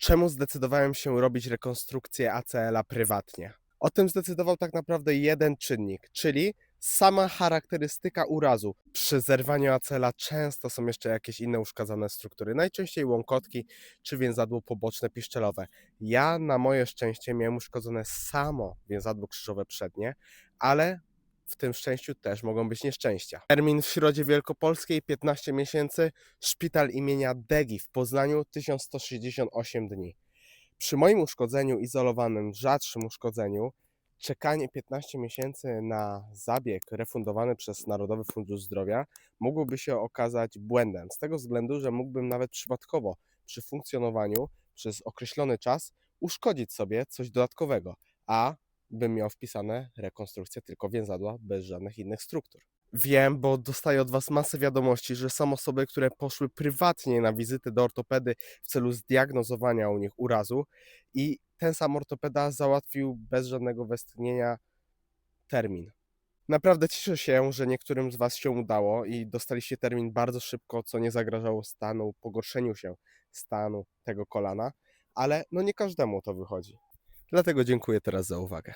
Czemu zdecydowałem się robić rekonstrukcję ACL-a prywatnie? O tym zdecydował tak naprawdę jeden czynnik, czyli sama charakterystyka urazu. Przy zerwaniu ACL-a często są jeszcze jakieś inne uszkadzane struktury, najczęściej łąkotki czy więzadło poboczne piszczelowe. Ja na moje szczęście miałem uszkodzone samo więzadło krzyżowe przednie, ale w tym szczęściu też mogą być nieszczęścia. Termin w Środzie Wielkopolskiej 15 miesięcy, szpital imienia Degi w Poznaniu 1168 dni. Przy moim uszkodzeniu izolowanym, rzadszym uszkodzeniu, czekanie 15 miesięcy na zabieg refundowany przez Narodowy Fundusz Zdrowia mogłoby się okazać błędem, z tego względu, że mógłbym nawet przypadkowo przy funkcjonowaniu przez określony czas uszkodzić sobie coś dodatkowego, a bym miał wpisane rekonstrukcję tylko więzadła bez żadnych innych struktur. Wiem, bo dostaję od Was masę wiadomości, że są osoby, które poszły prywatnie na wizytę do ortopedy w celu zdiagnozowania u nich urazu i ten sam ortopeda załatwił bez żadnego westchnienia termin. Naprawdę cieszę się, że niektórym z Was się udało i dostaliście termin bardzo szybko, co nie zagrażało stanu, pogorszeniu się stanu tego kolana, ale no nie każdemu to wychodzi. Dlatego dziękuję teraz za uwagę.